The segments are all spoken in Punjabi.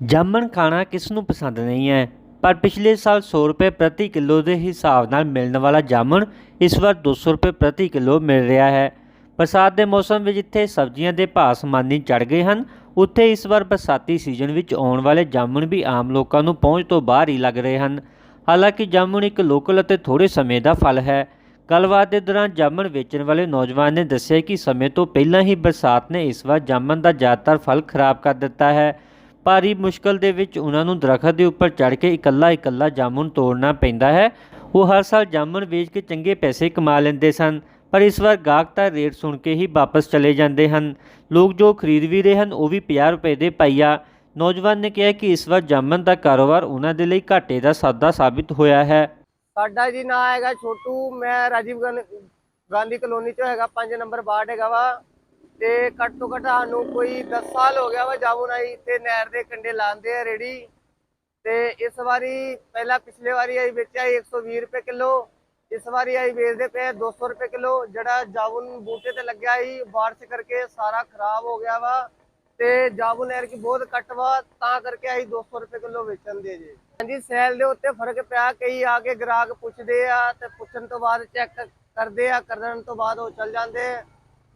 ਜਾਮਣ ਖਾਣਾ ਕਿਸ ਨੂੰ ਪਸੰਦ ਨਹੀਂ ਹੈ, ਪਰ ਪਿਛਲੇ ਸਾਲ 100 ਰੁਪਏ ਪ੍ਰਤੀ ਕਿਲੋ ਦੇ ਹਿਸਾਬ ਨਾਲ ਮਿਲਣ ਵਾਲਾ ਜਾਮਣ ਇਸ ਵਾਰ 200 ਰੁਪਏ ਪ੍ਰਤੀ ਕਿਲੋ ਮਿਲ ਰਿਹਾ ਹੈ। ਬਰਸਾਤ ਦੇ ਮੌਸਮ ਵਿੱਚ ਜਿੱਥੇ ਸਬਜ਼ੀਆਂ ਦੇ ਭਾਅ ਅਸਮਾਨੀ ਚੜ ਗਏ ਹਨ। ਉੱਥੇ ਇਸ ਵਾਰ ਬਰਸਾਤੀ ਸੀਜ਼ਨ ਵਿੱਚ ਆਉਣ ਵਾਲੇ ਜਾਮਣ ਵੀ ਆਮ ਲੋਕਾਂ ਨੂੰ ਪਹੁੰਚ ਤੋਂ ਬਾਹਰ ਹੀ ਲੱਗ ਰਹੇ ਹਨ। ਹਾਲਾਂਕਿ ਜਾਮਣ ਇੱਕ ਲੋਕਲ ਅਤੇ ਥੋੜੇ ਸਮੇਂ ਦਾ ਫਲ ਹੈ। ਗੱਲਬਾਤ ਦੇ ਦੌਰਾਨ ਜਾਮਣ ਵੇਚਣ ਵਾਲੇ ਨੌਜਵਾਨ ਨੇ ਦੱਸਿਆ ਕਿ ਸਮੇਂ ਤੋਂ ਪਹਿਲਾਂ ਹੀ ਬਰਸਾਤ ਨੇ ਇਸ ਵਾਰ ਜਾਮਣ ਦਾ ਜ਼ਿਆਦਾਤਰ ਫਲ ਖਰਾਬ ਕਰ ਦਿੱਤਾ ਹੈ। ਭਾਰੀ ਮੁਸ਼ਕਲ ਦੇ ਵਿੱਚ ਉਹਨਾਂ ਨੂੰ ਦਰਖਤ ਦੇ ਉੱਪਰ ਚੜ੍ਹ ਕੇ ਇਕੱਲਾ ਇਕੱਲਾ ਜਾਮੁਨ ਤੋੜਨਾ ਪੈਂਦਾ ਹੈ। ਉਹ ਹਰ ਸਾਲ ਜਾਮੁਨ ਵੇਚ ਕੇ ਚੰਗੇ ਪੈਸੇ ਕਮਾ ਲੈਂਦੇ ਸਨ, ਪਰ ਇਸ ਵਾਰ ਗਾਹਕ ਤਾਂ ਰੇਟ ਸੁਣ ਕੇ ਹੀ ਵਾਪਸ ਚਲੇ ਜਾਂਦੇ ਹਨ। ਲੋਕ ਜੋ ਖਰੀਦ ਵੀ ਰਹੇ ਹਨ, ਉਹ ਵੀ 50 ਰੁਪਏ ਦੇ ਪਾਈਆ ਨੌਜਵਾਨ ਨੇ ਕਿਹਾ ਕਿ ਇਸ ਵਾਰ ਜਾਮਨ ਦਾ ਕਾਰੋਬਾਰ ਉਹਨਾਂ ਦੇ ਲਈ ਘਾਟੇ ਦਾ ਸਾਦਾ ਸਾਬਿਤ ਹੋਇਆ ਹੈ। ਸਾਡਾ ਜੀ ਨਾਂ ਹੈਗਾ ਛੋਟੂ, ਮੈਂ ਰਾਜੀਵ ਗਾਂ- ਗਾਂਧੀ ਕਲੋਨੀ ਚੋਂ ਹੈਗਾ 5 ਨੰਬਰ ਵਾਰਡ ਹੈਗਾ ਵਾ। ਤੇ ਘੱਟ ਤੋਂ ਘੱਟ ਸਾਨੂੰ ਕੋਈ 10 ਸਾਲ ਹੋ ਗਿਆ ਵਾ ਜਾਮੁਨ ਆਈ ਤੇ ਨਹਿਰ ਦੇ ਕੰਢੇ ਲਾਉਂਦੇ ਆ ਰੇੜੀ ਤੇ ਇਸ ਵਾਰੀ ਪਹਿਲਾਂ ਪਿਛਲੇ ਵਾਰੀ ਆਈ ਵੇਚਿਆ ਸੀ 120 ਰੁਪਏ ਕਿਲੋ, ਇਸ ਵਾਰੀ ਆਈ ਵੇਚਦੇ ਪਏ 200 ਰੁਪਏ ਕਿਲੋ, ਜਿਹੜਾ ਜਾਮੁਨ ਬੂਟੇ ਤੇ ਲੱਗਿਆ ਸੀ ਬਾਰਿਸ਼ ਕਰਕੇ ਸਾਰਾ ਖਰਾਬ ਹੋ ਗਿਆ ਵਾ ਤੇ ਜਾਮੁਨ ਐਰ ਕੀ ਬਹੁਤ ਘੱਟ ਵਾ, ਤਾਂ ਕਰਕੇ ਅਸੀਂ 200 ਰੁਪਏ ਕਿਲੋ ਵੇਚਣ ਦੇ ਜੀ ਹਾਂਜੀ, ਸੈਲ ਦੇ ਉੱਤੇ ਫ਼ਰਕ ਪਿਆ, ਕਈ ਆ ਕੇ ਗ੍ਰਾਹਕ ਪੁੱਛਦੇ ਆ ਤੇ ਪੁੱਛਣ ਤੋਂ ਬਾਅਦ ਚੈੱਕ ਕਰਦੇ ਆ, ਕਰਨ ਤੋਂ ਬਾਅਦ ਉਹ ਚੱਲ ਜਾਂਦੇ ਆ।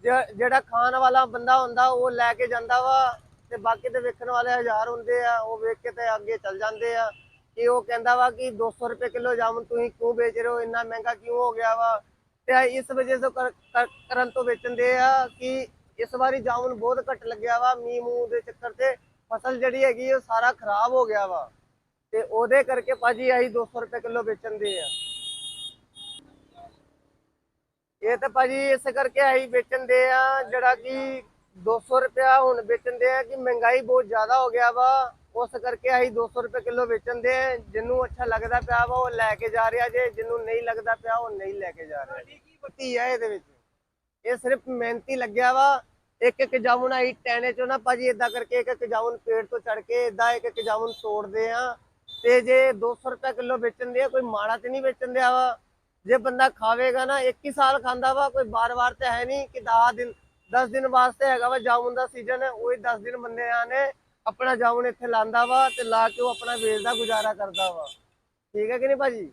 ਜ- ਜਿਹੜਾ ਖਾਣ ਵਾਲਾ ਬੰਦਾ ਹੁੰਦਾ, ਉਹ ਲੈ ਕੇ ਜਾਂਦਾ ਵਾ ਤੇ ਬਾਕੀ ਤੇ ਵੇਖਣ ਵਾਲੇ ਹਜ਼ਾਰ ਹੁੰਦੇ ਆ, ਉਹ ਵੇਖ ਕੇ ਤੇ ਅੱਗੇ ਚੱਲ ਜਾਂਦੇ ਆ। ਕਿ ਉਹ ਕਹਿੰਦਾ ਵਾ ਕਿ 200 ਰੁਪਏ ਕਿਲੋ ਜਾਮਨ ਤੁਸੀਂ ਕਿਉਂ ਵੇਚ ਰਹੇ ਹੋ? ਇੰਨਾ ਮਹਿੰਗਾ ਕਿਉਂ ਹੋ ਗਿਆ ਵਾ? ਤੇ ਇਸ ਵਜ੍ਹਾ ਤੋਂ ਕਰ- ਕਰਨ ਤੋਂ ਵੇਚਣ ਦੇ ਆ ਕਿ ਇਸ ਵਾਰੀ ਜਾਮਨ ਬਹੁਤ ਘੱਟ ਲੱਗਿਆ ਵਾ ਮੀਂਹ ਮੂੰਹ ਦੇ ਚੱਕਰ ਤੇ ਫਸਲ ਜਿਹੜੀ ਹੈਗੀ, ਉਹ ਸਾਰਾ ਖਰਾਬ ਹੋ ਗਿਆ ਵਾ। ਤੇ ਉਹਦੇ ਕਰਕੇ ਭਾਜੀ ਅਸੀਂ 200 ਰੁਪਏ ਕਿਲੋ ਵੇਚਣ ਦੇ ਆ। ਇਹ ਤਾਂ ਭਾਜੀ ਇਸ ਕਰਕੇ ਅਸੀਂ ਵੇਚਣ ਦੇ ਆ ਜਿਹੜਾ ਕਿ 200 ਰੁਪਿਆ ਹੁਣ ਵੇਚਣ ਦੇ ਆ ਕਿ ਮਹਿੰਗਾਈ ਬਹੁਤ ਜ਼ਿਆਦਾ ਹੋ ਗਿਆ ਵਾ। ਉਸ ਕਰਕੇ ਅਸੀਂ 200 ਰੁਪਏ ਕਿਲੋ ਵੇਚਣ ਦੇ ਆ। ਜਿਹਨੂੰ ਅੱਛਾ ਲੱਗਦਾ ਪਿਆ ਵਾ ਉਹ ਲੈ ਕੇ ਜਾ ਰਿਹਾ ਜੇ ਜਿਹਨੂੰ ਨਹੀਂ ਲੱਗਦਾ ਪਿਆ ਉਹ ਨਹੀਂ ਲੈ ਕੇ ਜਾ ਰਿਹਾ। ਪਤੀ ਆ ਇਹਦੇ ਵਿੱਚ? ਇਹ ਸਿਰਫ ਮਿਹਨਤੀ ਲੱਗਿਆ ਵਾ। ਇੱਕ ਇੱਕ ਜਾਮੁਨ ਆਈ ਟੈਨੇ ਚੋਂ ਨਾ ਭਾਜੀ ਇਦਾਂ ਕਰਕੇ ਇੱਕ ਇੱਕ ਜਾਮੁਨ ਪੇੜ ਤੋਂ ਚੜ ਕੇ ਇਦਾਂ ਇੱਕ ਇੱਕ ਜਾਮੁਨ ਤੋੜਦੇ ਆ। ਤੇ ਜੇ 200 ਰੁਪਏ ਕਿਲੋ ਵੇਚਣ ਦੇ ਆ ਕੋਈ ਮਾੜਾ ਤੇ ਨਹੀਂ ਵੇਚਣ ਦਿਆ ਵਾ। ਜੇ ਬੰਦਾ ਖਾਵੇਗਾ ਨਾ, ਇੱਕ ਹੀ ਸਾਲ ਖਾਂਦਾ ਵਾ, ਕੋਈ ਬਾਰ-ਬਾਰ ਤੇ ਹੈ ਨਹੀਂ ਕਿ 10 ਦਿਨ 10 ਦਿਨ ਵਾਸਤੇ ਹੈਗਾ ਵਾ ਜਾਮੁਨ ਦਾ ਸੀਜ਼ਨ ਉਹੀ 10 ਦਿਨ ਬੰਦੇ ਆ ਨੇ ਆਪਣਾ ਜਾਮੁਨ ਇੱਥੇ ਲਾਂਦਾ ਵਾ ਤੇ ਲਾ ਕੇ ਉਹ ਆਪਣਾ ਵੇਚ ਦਾ ਗੁਜ਼ਾਰਾ ਕਰਦਾ ਵਾ। ਠੀਕ ਹੈ ਕਿ ਨਹੀਂ ਭਾਜੀ?